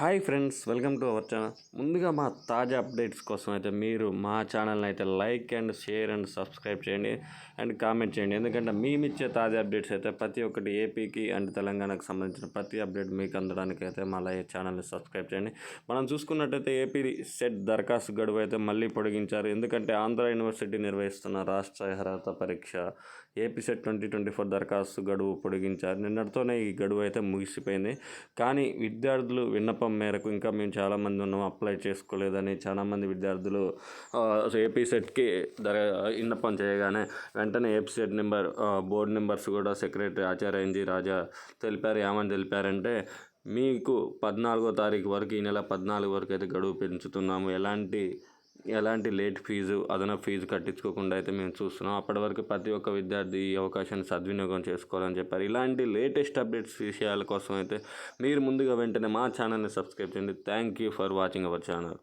Hi friends welcome to our channel. ముందుగా మా తాజా అప్డేట్స్ కోసం అయితే మీరు మా ఛానల్ని అయితే like and share and subscribe చేయండి అండ్ కామెంట్ చేయండి. ఎందుకంటే మేము ఇచ్చే తాజా అప్డేట్స్ అయితే ప్రతి ఒక్కటి ఏపీకి అండ్ తెలంగాణకు సంబంధించిన ప్రతి అప్డేట్ మీకు అందడానికి అయితే మా లైక్ ఛానల్ని సబ్స్క్రైబ్ చేయండి. మనం చూసుకున్నట్టయితే ఏపీ సెట్ దరఖాస్తు గడువు అయితే మళ్ళీ పొడిగించారు. ఎందుకంటే ఆంధ్ర యూనివర్సిటీ నిర్వహిస్తున్న రాష్ట్ర అర్హత పరీక్ష AP SET twenty twenty four దరఖాస్తు గడువు పొడిగించారు. నిన్నటితోనే ఈ గడువు అయితే ముగిసిపోయింది. కానీ విద్యార్థులు విన్నపం మేరకు ఇంకా మేము చాలామంది ఉన్నాం. అప్లై చేసుకోలేదని చాలామంది విద్యార్థులు ఏపీ సెట్కి దర విన్నపం చేయగానే వెంటనే AP SET number board numbers కూడా సెక్రటరీ ఆచార్య ఎన్జి రాజా తెలిపారు. ఏమని తెలిపారంటే మీకు పద్నాలుగో తారీఖు వరకు ఈ నెల పద్నాలుగు వరకు అయితే గడువు పెంచుతున్నాము. ఎలాంటి ఎలాంటి లేట్ ఫీజు అదనపు ఫీజు కట్టించుకోకుండా అయితే మేము చూస్తున్నాం. అప్పటి వరకు ప్రతి ఒక్క విద్యార్థి ఈ అవకాశాన్ని సద్వినియోగం చేసుకోవాలని చెప్పారు. ఇలాంటి లేటెస్ట్ అప్డేట్స్ విషయాల కోసం అయితే మీరు ముందుగా వెంటనే మా ఛానల్ని సబ్స్క్రైబ్ చేయండి. Thank you for watching our channel.